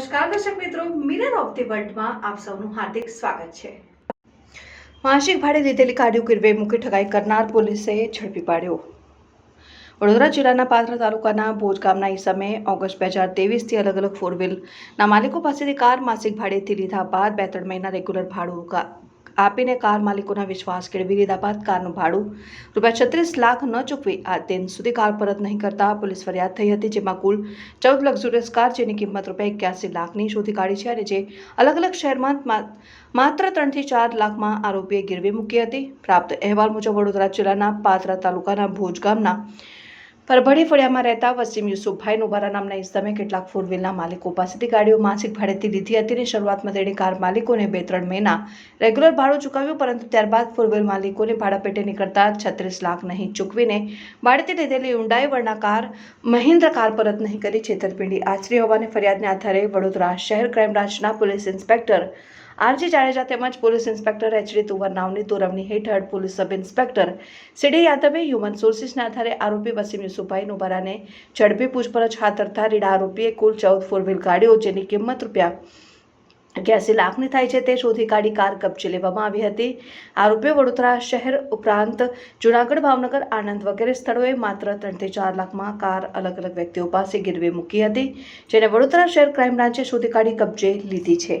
નમસ્કાર, દર્શક મિત્રો. મિરર ઓફ ધી વર્લ્ડમાં આપ સૌનું હાર્દિક સ્વાગત છે. માસિક ભાડે લીધેલી ગાડીઓ કિરવે મૂકી ઠગાઈ કરનાર પોલીસે ઝડપી પાડ્યો. વડોદરા જિલ્લાના પાદરા તાલુકાના ભોજ ગામના ઈસમે ઓગસ્ટ બે હજાર તેવીસથી અલગ અલગ ફોર વ્હીલના માલિકો પાસેથી કાર માસિક ભાડેથી લીધા બાદ બે ત્રણ મહિના રેગ્યુલર ભાડું આપીને કાર માલિકોના વિશ્વાસ કેળવી લીધા બાદ કારનું ભાડું રૂપિયા છત્રીસ લાખ ન ચૂકવી આ દિન સુધી કાર પરત નહીં કરતા પોલીસ ફરિયાદ થઈ હતી, જેમાં કુલ ચૌદ લક્ઝુરિયસ કાર જેની કિંમત રૂપિયા એક્યાસી લાખની શોધી કાઢી છે અને જે અલગ અલગ શહેરમાં માત્ર ત્રણથી ચાર લાખમાં આરોપીએ ગીરવે મૂકી હતી. પ્રાપ્ત અહેવાલ મુજબ વડોદરા જિલ્લાના પાદરા તાલુકાના ભોજ ગામના પરભણી ફળિયામાં રહેતા વસીમ યુસુફભાઈ નુબારા નામના ઇસમે કેટલાક ફોર વ્હીલના માલિકો પાસેથી ગાડીઓ માસિક ભાડેથી લીધી હતી અને શરૂઆતમાં તેણે કાર માલિકોને બે ત્રણ મહિના રેગ્યુલર ભાડું ચૂકવ્યું, પરંતુ ત્યારબાદ ફોર વ્હીલ માલિકોને ભાડા પેટે નીકળતા છત્રીસ લાખ નહીં ચૂકવીને ભાડેથી લીધેલી ઊંડાઈ વર્ણા કાર, મહિન્દ્ર કાર પરત નહીં કરી છેતરપિંડી આચરી હોવાની ફરિયાદને આધારે વડોદરા શહેર ક્રાઇમ બ્રાન્ચના પોલીસ ઇન્સ્પેક્ટર આરજી જાડેજા તેમજ પોલીસ ઇન્સ્પેક્ટર એચડી તુવર નાવની તોરવણી હેઠળ પોલીસ સબ ઇન્સ્પેક્ટર સીડી યાદવે, હ્યુમન સોર્સિસના આધારે આરોપી વસીમ યુસુભાઈ નુબારાને ઝડપી પૂછપરછ હાથ ધરતા રીડા આરોપીએ કુલ ચૌદ ફોર વ્હીલ ગાડીઓ જેની કિંમત રૂપિયા એક્યાસી લાખની થાય છે તે શોધી કાઢી કાર કબજે લેવામાં આવી હતી. આરોપીઓ વડોદરા શહેર ઉપરાંત જુનાગઢ, ભાવનગર, આણંદ વગેરે સ્થળોએ માત્ર ત્રણથી ચાર લાખમાં કાર અલગ અલગ વ્યક્તિઓ પાસે ગીરવે મૂકી હતી, જેને વડોદરા શહેર ક્રાઇમ બ્રાન્ચે શોધી કાઢી કબજે લીધી છે.